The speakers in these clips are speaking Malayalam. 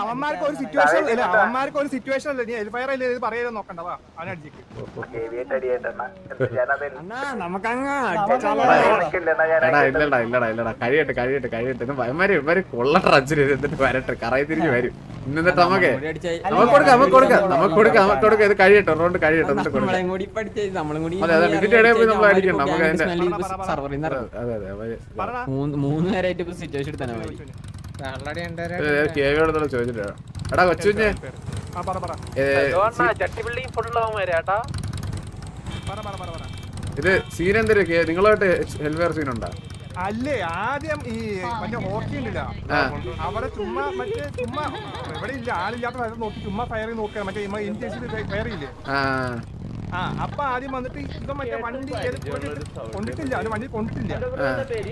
അവന്മാർക്ക് ഒരു സിറ്റുവേഷൻ ഇല്ല അവന്മാർക്ക് ഒരു സിറ്റുവേഷൻ അല്ല നീ എൽഫയർ അല്ലേ ഇത് അവനടിച്ചിട്ട് എടാ ഇല്ലടാ ഇല്ലടാ ഇല്ലടാ കഴിയട്ടെ കഴിയട്ടെ കഴിയട്ടെ. ഇത് വയമാര് ഇവർ കൊള്ളട്ടെ അഞ്ചിന് എന്നിട്ട് വരട്ടെ കറയി തിരിഞ്ഞ് വരും. എന്നിട്ട് നമുക്ക് നമുക്ക് കൊടുക്കാം നമുക്ക് കൊടുക്കാം നമുക്ക് കൊടുക്കാം നമുക്ക് കൊടുക്കാം ഇത് കഴിയട്ടെ റോണ്ട് കഴിയട്ടെ എന്നിട്ട് കൊടുക്കാം? നമ്മളും നമ്മളും കൂടി അതെ, അതെ, ഇതിന്റെ ഇടയിൽ പോയി നമ്മൾ അടിക്കണം. നമുക്ക് അതിന്റെ- സർവറിൽ അതെ അതെ പറടാ മൂന്ന് മൂന്ന് നേരമായിട്ട് ഇപ്പൊ സിറ്റുവേഷൻ ചോദിച്ചിട്ടാ എടാ കൊച്ചുഞ്ഞ് ആ പറ പറ. പറ പറ പറ പറ. ഇത് സീൻ എന്തൊരു നിങ്ങളായിട്ട് ഹെൽവെയർ സീൻ ഉണ്ടോ? അല്ലേ ആദ്യം ഈ മറ്റേ ഹോക്കി ഉണ്ടല്ല. അവിടെ ചുമ്മാ മറ്റേ ചുമ്മാ ഇവിടെ ഇല്ല ആളില്ലാത്ത സ്ഥലത്ത് നോക്കി ചുമ്മാ ഫയർ നോക്കുക. മറ്റേ ഇന്ത്യൻസിൽ ഫയർ ഇല്ലേ ആ. ആ അപ്പൊ ആദ്യം വന്നിട്ട് ഇവൻ മറ്റേ വണ്ടി കൊണ്ടിട്ടില്ല അവന് വണ്ടി കൊണ്ടിട്ടില്ല.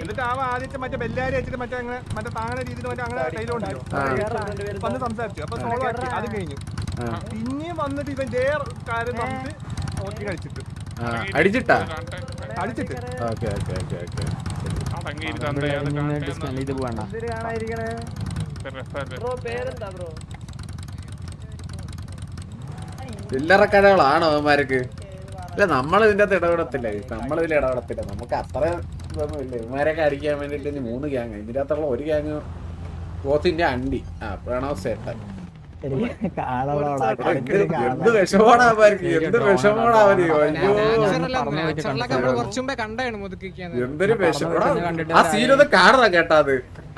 എന്നിട്ട് ആ ആദ്യത്തെ മറ്റേ ബെല്ലാരി വെച്ചിട്ട് മറ്റേ അങ്ങനെ മറ്റേ താങ്ങണ രീതിയിൽ മറ്റേ അങ്ങനെ കയ്യിലുണ്ടല്ലോ വന്ന് സംസാരിച്ചു. അപ്പൊ സോൾവ് ആക്കി അത് കഴിഞ്ഞു. പിന്നെയും വന്നിട്ട് ഇവൻ ജയർ കാര്യം വന്നിട്ട് നോക്കി കഴിച്ചിട്ട് അടിച്ചിട്ടാ? അടിച്ചിട്ട്. Okay okay okay okay. ചില്ലറ കഥകളാണോ അവന്മാർക്ക്? അല്ല നമ്മൾ ഇതിന്റെ അകത്ത് ഇടപെടത്തില്ല. നമ്മളിതിൽ ഇടപെടത്തില്ല. നമുക്ക് അത്ര ഇതൊന്നും ഇല്ല ഇവന്മാരെയൊക്കെ അടിക്കാൻ വേണ്ടിട്ട് ഇനി മൂന്ന് ഗ്യാങ് ഇതിന്റെ അകത്തുള്ള ഒരു ഗ്യാങ് ഗോത്തിന്റെ അണ്ടി. ആ പ്രണവ് സേട്ടൻ എന്ത് വിഷമോടാ അവർക്ക് എന്ത് വിഷമോടാ അവർ അയ്യോ. കുറച്ചു മുമ്പേ കണ്ടാണ് മുതുക്കിക്കാൻ എന്തൊരു വിഷമം. ആ സീനൊന്ന് കാണണം കേട്ടാ അത്.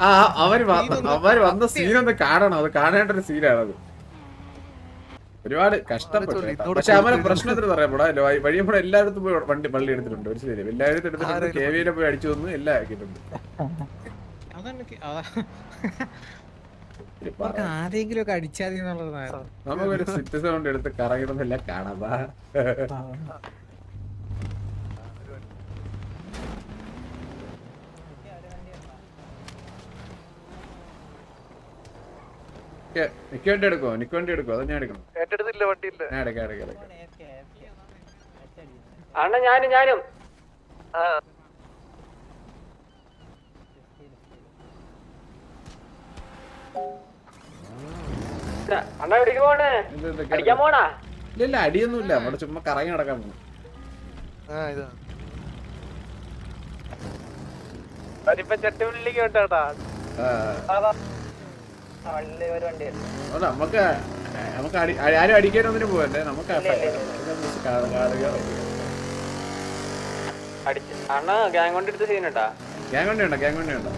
ആ അവർ അവർ വന്ന സീനൊന്ന് കാണണം. അത് കാണേണ്ട ഒരു സീനാണത് ഒരുപാട് കഷ്ടപ്പെട്ടു. പക്ഷെ അവനെ പ്രശ്നത്തിന് പറയാം. വഴിയും കൂടെ എല്ലായിടത്തും പോയി വണ്ടി പള്ളി എടുത്തിട്ടുണ്ട്. ഒരു ശരി എല്ലായിടത്തും എടുത്തിട്ടുണ്ട്. കെ വിയിലെ പോയി അടിച്ചു വന്ന് എല്ലാം ആക്കിയിട്ടുണ്ട്. ആരെങ്കിലും ഒക്കെ എന്നുള്ളതാണ്. നമുക്കൊരു സിറ്റ് സൗണ്ട് എടുത്ത് കറങ്ങിടുന്നെല്ലാം കാണാം. വാ. നിക്ക് വണ്ടി എടുക്കോ നിക്ക് വണ്ടി എടുക്കോ അത് ഞാൻ എടുക്കണം? ഞാൻ എടുക്കാം എടുക്കാം അണ്ണ ഞാനും ഞാനും അണ്ണ എവിടേക്ക് പോണേ ഇത് ഇതൊക്കെ അടിക്കാൻ പോണാ ഇല്ല ഇല്ല അടിയൊന്നുമില്ല. അവിടെ ചുമ്മാ കറങ്ങി നടക്കാൻ പോകും നമുക്ക് നമുക്ക് ആരും അടിക്കാനൊന്നിനും പോവല്ലേ? നമുക്ക് അടിച്ച് അണ്ണ ഗ്യാങ് കൊണ്ടെടുത്ത് എടുത്ത സീൻ ഗ്യാങ് വണ്ടി ഉണ്ടോ ഗ്യാങ് വണ്ടി ഉണ്ടോ.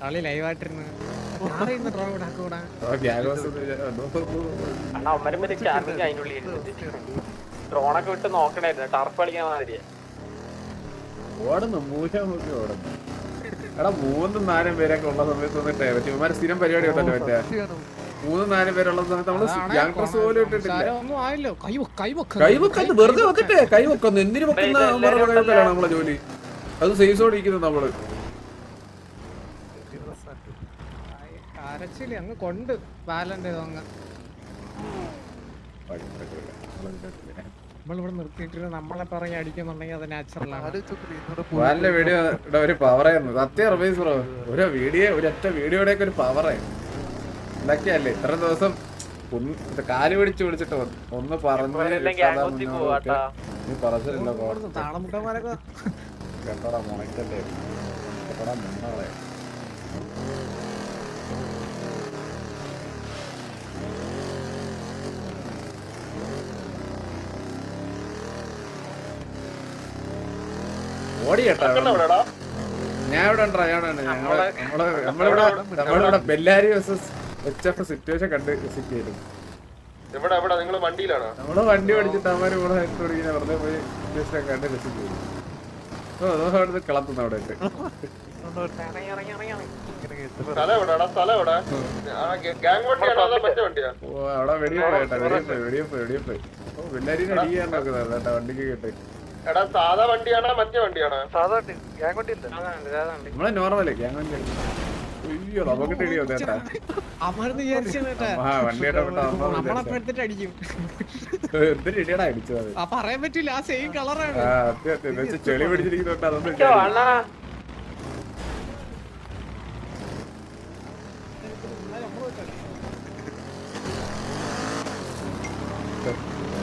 കളി ലൈവായിട്ടിരുന്ന്. ഡ്രോണൊക്കെ വിട്ട് നോക്കണായിരുന്നു. ടർഫ് കളിക്കാൻ മാതിരിയാ ഓടുന്നു മൂല നോക്കി ഓടുന്നു. എടാ മൂന്നും നാലും പേരൊക്കെ ഉള്ള സമയത്ത് വന്നിട്ടേ ഇവന്മാരെ സ്ഥിരം പരിപാടി ഉണ്ടല്ലോ മറ്റേ. മൂന്നും നാല് പേരുള്ള സമയത്ത് നമ്മൾ പോലും ഇട്ടിട്ടില്ല. ഒന്നും ആയില്ലോ. കൈ വെ- കൈ വെക്ക കൈവക്കുന്നു വെറുതെ വെക്കട്ടെ. കൈവക്കൊന്ന് വെക്കുന്നു എന്തിനു വെക്കുന്ന കൈവക്കലാണ് നമ്മളെ ജോലി. അത് സേഫ്സോടെ ഇരിക്കുന്നത് നമ്മൾ അങ്ങ് കൊണ്ട് ബാലന്റെ അങ്ങ്. നമ്മളിവിടെ നിർത്തിയിട്ടിട്ട് നമ്മളെ പറഞ്ഞ് അടിക്കുന്നുണ്ടെങ്കിൽ അത് നാച്ചുറലാണ് വീഡിയോ ഒരു പവറായിരുന്നു സത്യം റമേശ് ബ്രോ ഒരു വീഡിയോ ഒരൊറ്റ വീഡിയോയുടെ ഒക്കെ ഒരു പവറായിരുന്നു എന്തൊക്കെയല്ലേ ഇത്ര ദിവസം കാൽ പിടിച്ച് വിളിച്ചിട്ട് വന്നു. ഒന്ന് പറഞ്ഞു നീ പറഞ്ഞില്ല കേട്ടോടാ മുന്നോളെ. ഞാൻ ഇവിടെ ഉണ്ടോ ഞാൻ ഇവിടെ ഉണ്ട്. ഞങ്ങൾ നമ്മൾ നമ്മളിവിടെ നമ്മളിവിടെ ബെല്ലാരി വേഴ്സസ് എച്ച് സിറ്റുവേഷൻ കണ്ട് വിസിറ്റ് ചെയ്തു എവിടെ എവിടെ? നിങ്ങൾ വണ്ടിയിലാണോ? നമ്മൾ വണ്ടി പഠിച്ചിട്ട് അവന്മാര് ഇവിടെ തുടങ്ങി വെറുതെ പോയി സിറ്റുവേഷൻ കണ്ട് വിസിറ്റ് ചെയ്തു ഓ അതോ അവിടുന്ന് കളത്തുന്നു അവിടെ ഉണ്ട് അവിടെ വെടിയെ പോയി കേട്ടോ വെടിയെ പോയി വെടിയെ പോയി വെടിയെ പോയി ഓ ബെല്ലാരിനെ അടിക്കാൻ നോക്കുന്നത് കേട്ടോ വണ്ടിക്ക് കേട്ട്. എടാ സാധാ വണ്ടിയാണോ മറ്റേ വണ്ടിയാണോ? സാധാ ഗാങ് വണ്ടി നമ്മളെ നോർമലേ ഗ്യാങ് വണ്ടി അയ്യോ നമുക്ക് അമർന്ന് നമ്മളപ്പോ എടുത്തിട്ട് അടിക്കും. ഇടിയടാ അടിച്ചത്. ആ പറയാൻ പറ്റില്ല. ആ സെയിം കളറാണ് ചെളി പിടിച്ചിരിക്കുന്നോണ്ട് അതൊന്നും.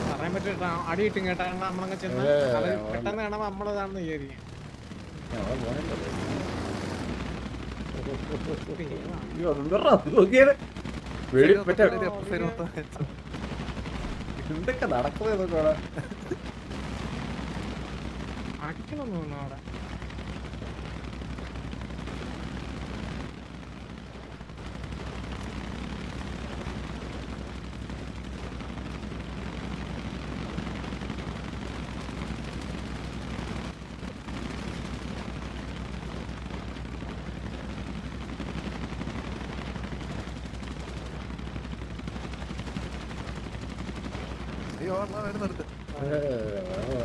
പറയാൻ പറ്റില്ല അടി കിട്ടും നമ്മളങ്ങ് ചെന്ന് പെട്ടെന്ന് കാണാൻ നമ്മളതാണെന്ന് വിചാരിക്കും. ആ, അത് പോണില്ലല്ലോ. അയ്യോ, അതെന്താടാ അത് നോക്കിയത്? വെടി മറ്റേ എന്തൊക്കെ നടക്കുന്നത് ഇതൊക്കെ അവിടെ? അടിക്കണമെന്ന് തോന്നുന്നു അവിടെ ഏ, ആ.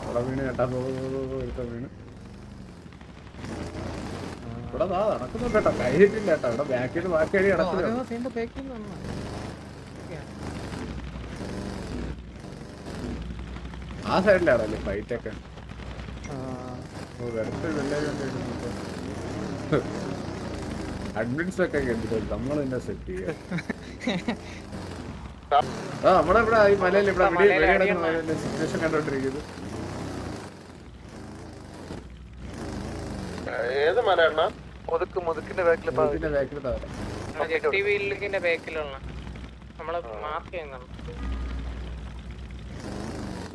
ഇവിടെ വീണ് കേട്ടാ. ഒരുത്തൻ വീണ് ഇവിടെ നടക്കുന്നുണ്ട് കേട്ടോ കൈയിട്ടില്ല കേട്ടോ ഇവിടെ ബാക്കിൽ ബാക്കി അടി നടക്കുന്നു സൈഡ് ബേക്കിൽ നിന്ന് ആ സൈഡിലാണല്ലേ ഫൈറ്റ് ഒക്കെ? അഡ്മിൻസ് ഒക്കെ കണ്ടിട്ട് നമ്മൾ തന്നെ സെറ്റ് ചെയ്യാം. ആ ഇവിടെ ഈ മലയിൽ ഇവിടെ വെടി വെടി കിടക്കുന്ന സിറ്റുവേഷൻ കണ്ടോണ്ടിരിക്കുന്നത് ഏത് മല ബാക്കിൽ ബാക്കിലുള്ള നമ്മൾ മാർക്ക് ചെയ്യുന്നുണ്ട്.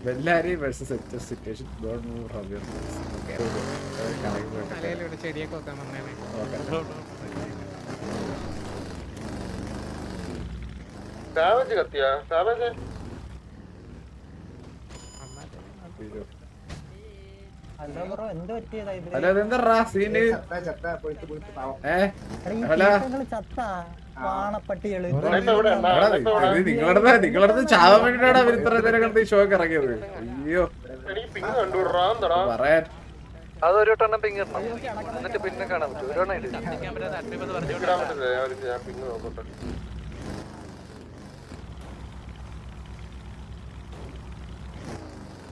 Vellari versus situation don't move from your തലയിലൂടെ ചെടിയൊക്കെ വെക്കാൻ വന്നേനെ സാവേജ് കത്തിയാ? സാവേജ് അല്ല അതെന്താ സീന് ഏ ഹലോ നിങ്ങളടുത്ത് നിങ്ങളടുത്ത് ചാവാൻ വേണ്ടിട്ടാണ് അവർ ഇത്ര നേരം കണ്ട് ഈ ഷോ ഒക്കെ ഇറങ്ങിയത് അയ്യോ. പറയാൻ. അതൊരു ടണ്ണം പിങ് ഇടണം എന്നിട്ട് പിന്നെ കാണാൻ പറ്റും. ഒരു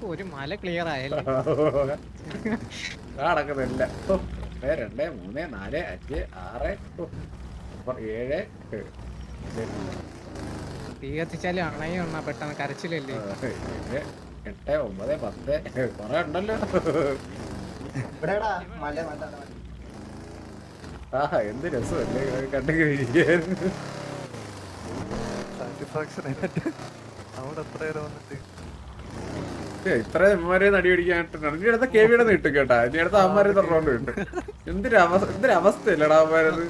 ഒരു- മല ക്ലിയർ ആയല്ലേ? നടക്കുന്നില്ല രണ്ട് മൂന്ന് നാല് അഞ്ച് ആറ്. ഏഴ്. തീ കത്തിച്ചാലും അണയും എണ്ണ പെട്ടെന്ന് കരച്ചിലല്ലേ? ഏഴ് എട്ട് ഒമ്പത് പത്ത് കൊറേ ഉണ്ടല്ലോ. ആ എന്ത് രസമല്ലേ കണ്ടു സാറ്റിസ്ഫാക്ഷൻ അവിടെ എത്ര വന്നിട്ട്? ഇത്ര അമ്മമാരെ നടി പിടിക്കാനായിട്ട് ഇനി അടുത്ത കേവിയുടെ കിട്ടും കേട്ടാ. ഇനി അടുത്ത അമ്മമാരെ തൊറോണ്ട് കിട്ടും. എന്തൊരു അവസ്ഥ എന്തൊരു അവസ്ഥയല്ലടാ അമ്മമാരത്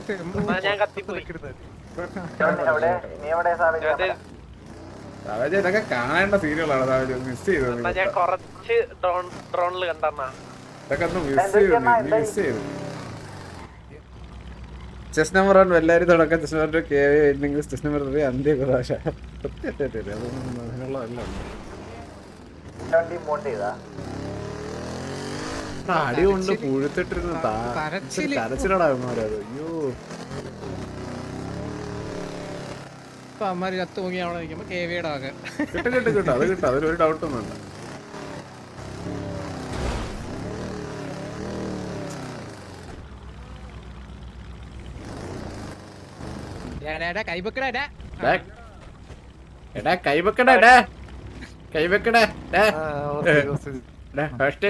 സാവേജ്? ഇതൊക്കെ കാണേണ്ട സീനുകളാണ് സാവേജ്. മിസ് ചെയ്തത് ഇതൊക്കെ ഒന്ന് മിസ് ചെയ്തു മിസ് ചെയ്തു? ചെസ് നമ്പർ വൺ എല്ലാവരും തുടക്കം ചെസ് നമ്പർ കെ ഇല്ലെങ്കിൽ ചെസ് നമ്പർ ത്രീ അന്ത്യ കുറാശ അതൊന്നും അങ്ങനെയുള്ളതല്ല ആ, അടി കൊണ്ട് പുഴുത്തിട്ടിരുന്ന കരച്ചിൽ. കരച്ചിലടാ അവന്മാരത് അയ്യോ. അമ്മമാര് ചത്തു പോയി അവിടെ നിൽക്കുമ്പോ കേവിയുടെ ആകെ. കിട്ടും കിട്ടും കിട്ടും. അത് കിട്ടും. അതിലൊരു ഡൗട്ടൊന്നും വേണ്ട എടാ. എടാ കൈവെക്കടാ ഡേ കൈവെക്കടാ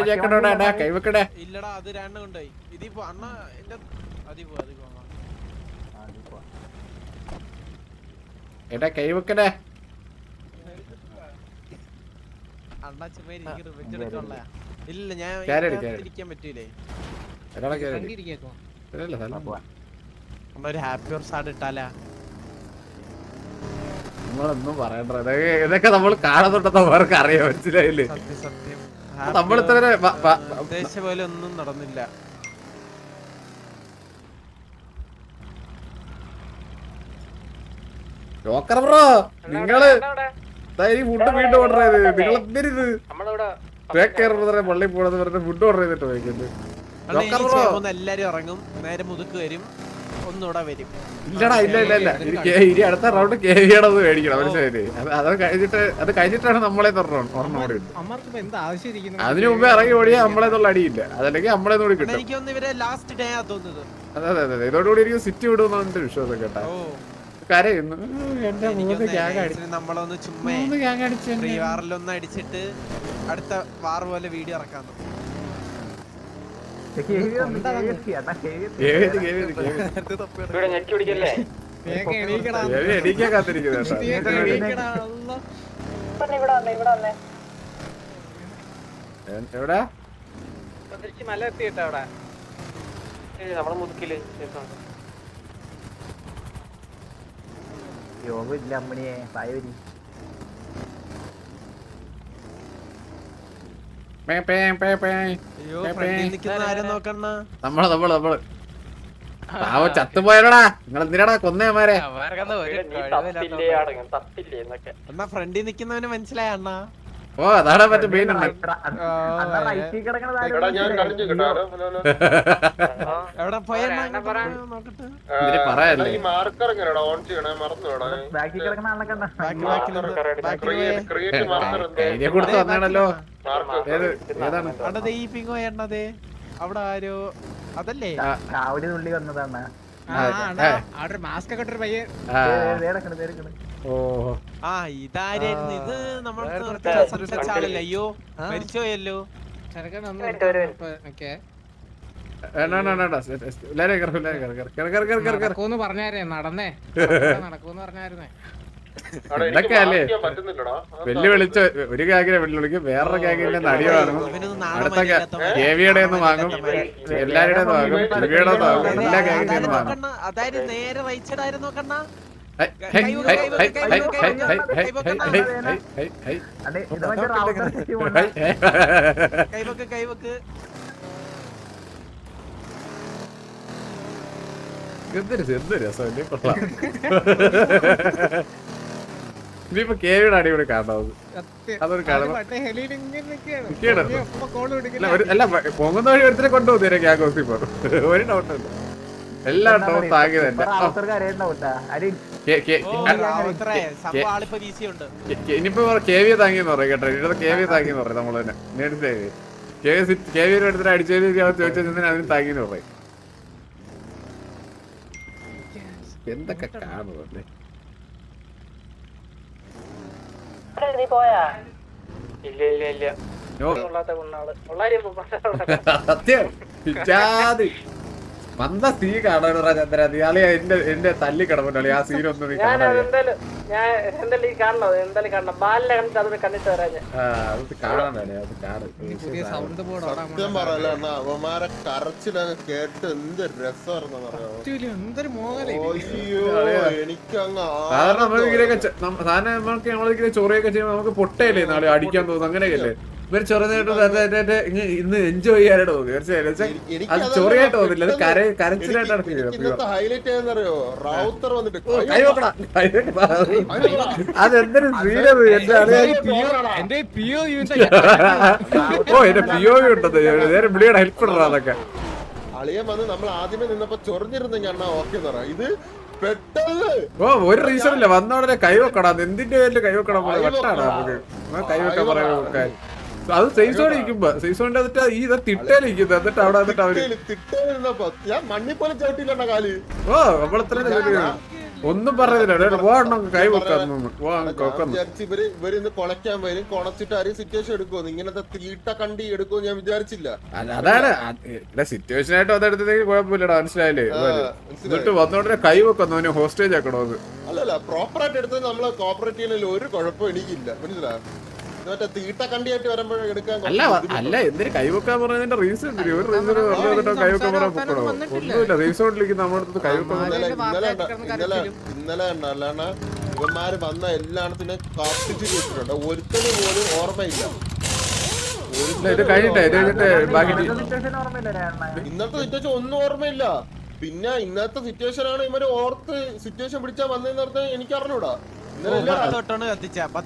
ചേക്കണോടാ ഡാ കൈവെക്കടാ ഇല്ലടാ അത് രണ്ടും കൊണ്ടായി ഇതിപ്പോ അണ്ണ എന്റെ അതിപ്പോ അതിപ്പോ എടാ കൈവെക്കടേ അണ്ണ ചുമ്മാ ഇല്ല ഞാൻ. ഇരിക്കാൻ പറ്റൂലേ. ഒരാളെ ഒരു ഹാപ്പി ഹോർസ് ആട് ഇട്ടാലാ. നമ്മളൊന്നും പറയണ്ട. ഇതൊക്കെ ഇതൊക്കെ നമ്മൾ കാണുന്നുണ്ടെന്ന് അവർക്ക് അറിയാം. മനസ്സിലായില്ലേ? സത്യം സത്യം. നമ്മളിത്ര ഉദ്ദേശിച്ച പോലെ ഒന്നും നടന്നില്ല. ജോക്കർ ബ്രോ നിങ്ങൾ ഈ ഫുഡ് വീണ്ടും ഓർഡർ ചെയ്ത്. നിങ്ങൾ എന്തരിത് തേക്ക് കയറുമ്പോൾ പള്ളി പോണെന്ന് പറഞ്ഞ ഫുഡ് ഓർഡർ ചെയ്തിട്ട് വയ്ക്കുന്നത് ജോക്കർ ബ്രോ. എല്ലാരും ഇറങ്ങും. നേരെ മുതുക്ക് വരും. ഒന്നുകൂടെ വരും. ഇല്ലടാ ഇല്ല ഇല്ല ഇല്ല. ഇനി അടുത്ത റൗണ്ട് കെ വിയാണത് മേടിക്കണം മനസ്സിലായി അത് കഴിഞ്ഞിട്ട് അത് കഴിഞ്ഞിട്ടാണ് നമ്മളെ തുറന്നു ഒരെണ്ണം കൂടി ഉണ്ട് എന്താ ആവശ്യം അതിനു മുമ്പേ ഇറങ്ങി ഓടിയാൽ നമ്മളെ തൊള്ള അടിയില്ല. അതല്ലെങ്കിൽ നമ്മളെ കൂടി കിട്ടും. അതെ അതെ അതെ ഇതോടുകൂടി എനിക്ക് സിറ്റി വിടുമെന്നാണ് എന്റെ വിശ്വാസം കേട്ടാ. കരയുന്നു. എന്റെ മൂന്ന് ഗ്യാങ് അടിച്ചു നമ്മളൊന്ന് ചുമ്മാ ഗ്യാങ് അടിച്ചു ഫ്രീ വാറിലൊന്ന് അടിച്ചിട്ട് അടുത്ത വാർ പോലെ വീഡിയോ ഇറക്കാന്ന് എണീക്കാൻ മല ഇല്ല അമ്മണിയെ പായവരി നമ്മൾ നമ്മൾ നമ്മൾ. പാവ ചത്തുപോയാലോടാ നിങ്ങൾ എന്തിനാടാ കൊന്നേമാരെ എന്നാ ഫ്രണ്ടിൽ നിക്കുന്നവന് മനസ്സിലായ അണ്ണാ? ഓ അതാണ് മറ്റേ മെയിൻ പറയല്ലേ ഈ അവിടെ ആരോ അതല്ലേ? രാവിലെ നുള്ളി വന്നതാണ്. മാസ്ക് ഒക്കെ ഇട്ടൊരു പയ്യൻ ആ ഇതായിരുന്നു ഇത് നമ്മൾ അയ്യോ മരിച്ചോയല്ലോ ഒരു ഗാഗിനെ വേറൊരു ഗാഗിന്റെ നടി വാങ്ങും അടുത്ത കെവിയുടെ വാങ്ങും എല്ലാവരുടെ വാങ്ങും എല്ലാ ഗാഗിന്റെ വാങ്ങും. അതായത് നേരെ റൈച്ചഡായിരുന്നു കണ്ണാ? കൈവക്ക് കൈവക്ക് എന്ത് അടിപൊളി കാണാവുന്നത് അതൊരു കാണാം അല്ല പൊങ്ങുന്ന വഴി ഒരുത്തിനെ കൊണ്ടുപോകുന്നേ ഗ്യാഗോസിപ്പോ ഒരു ഡൗട്ടുണ്ട് എല്ലാം ടോസ് ആക്കി തന്നെ. ഇനിയിപ്പോ കെ വി താങ്ങിന്ന് പറയും കേട്ടോ. ഇടത്ത് കെ വി താങ്ങിന്ന് പറയും നമ്മൾ തന്നെ. നേരത്തെ കെ വി കെ വിയുടെ അടുത്തിട്ട് അടിച്ചേരി ചോദിച്ചതിന് അതിന് താങ്ങിന്ന് പറയും. എന്തൊക്കെ കാണുന്നുണ്ട് ഇല്ല ഇല്ല ഇല്ല. കൊള്ളാത്ത കൊണ്ടാൾ കൊള്ളാരി വന്ന സീ കാണാനുള്ള ചന്ദ്ര നീ അളി എന്റെ എന്റെ തല്ലി കിടമുണ്ടളി ആ സീൻ ഒന്നും ഞാൻ എന്തായാലും ഈ കാണണോ എന്തായാലും കാണണം. ബാലിനെ കണ്ടിട്ട് അത് അത്. അവന്മാരെ കേട്ട് നമ്മളിങ്ങനെ ചൊറിയൊക്കെ ചെയ്യുമ്പോ നമുക്ക് പൊട്ടയല്ലേ നാളെ അടിക്കാൻ തോന്നുന്നു? അങ്ങനെയൊക്കെ ഇവർ ചൊറഞ്ഞായിട്ട് ഇന്ന് എൻജോയ് ചെയ്യാനായിട്ട് തോന്നി. തീർച്ചയായിട്ടും അത് ചൊറിയായിട്ട് തോന്നില്ല. അത് കര കരച്ചിലായിട്ടാണ് ഫീൽ ചെയ്യുന്നത്. അതെന്തൊരു എന്റെ ഓ എന്റെ പിഒ ഉണ്ടത് നേരെ വിളിയുടെ ഹെൽപ്പ് ഇടണം അതൊക്കെ. അളിയൻ വന്ന് നമ്മൾ ആദ്യമേ നിന്നപ്പോ ചൊറിഞ്ഞിരുന്നെങ്കിൽ അണ്ണാ ഓക്കെ എന്ന് ഇത് ഓ ഒരു റീസൺ ഇല്ല. വന്ന ഉടനെ കൈവെക്കണം എന്തിന്റെ പേരിൽ കൈവെക്കണം വട്ടാണ് നമുക്ക്. കൈവെക്കാൻ പറയാൻ അത് സേഫ് സോൺ ഇരിക്കുമ്പോ സേഫ് സോണിന്റെ എന്നിട്ട് ഈ ഇത് തിട്ടയിലിരിക്കുന്നത് എന്നിട്ട് അവിടെ എന്നിട്ട് അവർ ഞാൻ പോലെ കാൽ. ഓ നമ്മളിത്ര ഒന്നും പറഞ്ഞില്ല പോകണം കൈ ഇവർ ഇവർ ഇന്ന് കൊളയ്ക്കാൻ വരും ആരും സിറ്റുവേഷൻ എടുക്കുമെന്ന് ഇങ്ങനത്തെ തീട്ട കണ്ടി ഞാൻ വിചാരിച്ചില്ല. അതാണ്. സിറ്റുവേഷൻ ആയിട്ട് അതെടുത്തതെങ്കിൽ കുഴപ്പമില്ലടാ മനസ്സിലായില്ലേ. എന്നിട്ട് വന്നോടനെ കൈ വെക്കുന്നു അവന് ഹോസ്റ്റേജ് ആക്കണോ അത് അല്ലല്ല പ്രോപ്പർ ആയിട്ട് എടുത്തത് നമ്മൾ കോപ്പറേറ്റ് ചെയ്യുന്നതിൽ ഒരു കുഴപ്പം എനിക്കില്ല. മനസ്സിലായോ? അല്ല അല്ല എന്തിനു കൈവെക്കാൻ പറഞ്ഞതിന്റെ റീസൺ ഒരു റീസൺ പറഞ്ഞു കേട്ടോ പറഞ്ഞാൽ പൊക്കണോ? ഒന്നുമില്ല. റീസൺ നമ്മുടെ അടുത്ത് കൈവെക്കാൻ ഇന്നലെ ഇവന്മാര് വന്ന എല്ലായിടത്തിനും കത്തിച്ചു പോലും ഓർമ്മയില്ല. ഇത് കഴിഞ്ഞിട്ട് ബാക്കി ഇന്നത്തെ സിറ്റുവേഷൻ ഒന്നും ഓർമ്മയില്ല. പിന്നെ ഇന്നത്തെ സിറ്റുവേഷൻ ആണ് ഇവർ ഓർത്ത് സിറ്റുവേഷൻ പിടിച്ചാ വന്നതെന്ന് പറഞ്ഞാൽ എനിക്ക് അറിഞ്ഞൂടാ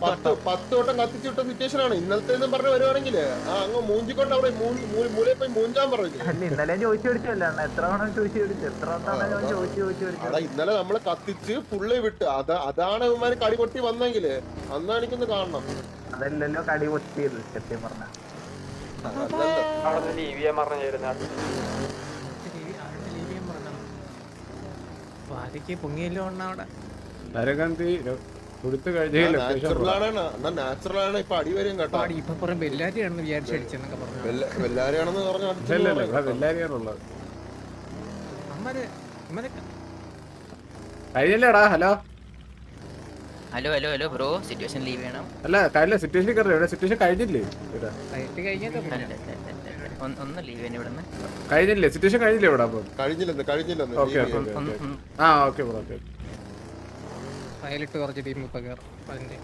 പത്ത് കത്തിച്ച വട്ടം. കത്തിച്ചിട്ട സിറ്റുവേഷൻ ആണ് ഇന്നലത്തെ പറഞ്ഞ് വരുവാണെങ്കിൽ ആ അങ്ങ് മൂഞ്ചിക്കൊണ്ട് അവിടെ മൂ- മൂ- മൂലയിൽ പോയി മൂഞ്ചാൻ പറഞ്ഞു ഇന്നലെ ചോദിച്ചു പിടിച്ചല്ല എത്ര തവണ ചോദിച്ചു പിടിച്ചു? എത്ര തവണ ചോദിച്ചു ചോദിച്ചു പിടിച്ചു ഇന്നലെ നമ്മൾ കത്തിച്ച് പുള്ളി വിട്ട്. അത് അതാണ് ഇവന്മാര് കടി പൊട്ടി വന്നെങ്കിൽ അന്നാ എനിക്കൊന്ന് കാണണം. അതല്ലല്ലോ കടി പൊട്ടിയത് സത്യം പറഞ്ഞ. പൊങ്ങിയല്ലോ അണ്ണ അവിടെ. കൊടുത്തു കഴിഞ്ഞ ലൊക്കേഷൻ നാച്ചുറൽ ആണ്. എന്നാ നാച്ചുറൽ ആണ്. ഇപ്പൊ അടി വരും കേട്ടോ. പാടി ഇപ്പൊ പുറം ബെല്ലാരിയാണെന്ന് വിചാരിച്ചടിച്ചെന്നൊക്കെ പറഞ്ഞു. വെല്ല- വെല്ലാരെയാണെന്ന് പറഞ്ഞ ഇല്ലല്ലോ ഇവിടെ വെല്ലാരിയാണുള്ളത് അമ്മര് അമ്മര്. കഴിഞ്ഞല്ലേടാ hello? Hello hello hello bro. Situation leave ചെയ്യണം. അല്ല കഴിഞ്ഞ സിറ്റുവേഷൻ കയറി ഇവിടെ സിറ്റുവേഷൻ കഴിഞ്ഞില്ലേ. ഒന്ന് ഒന്ന് ലീവ് ചെയ്യണം ഇവിടുന്ന്. കഴിഞ്ഞില്ലേ? സിറ്റുവേഷൻ കഴിഞ്ഞില്ലേ ഇവിടെ അപ്പം? കഴിഞ്ഞില്ലെന്ന് കഴിഞ്ഞില്ലെന്ന്. ആ ഓക്കെ ബ്രോ ഓക്കെ പൈലറ്റ് കുറച്ച് ടീം ഇപ്പൊ കയറും അതിന്റെ.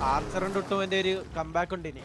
ആർച്ചറും ടുട്ടുവിന്റെ ഒരു കമ്പാക്ക് ഉണ്ട് ഇനി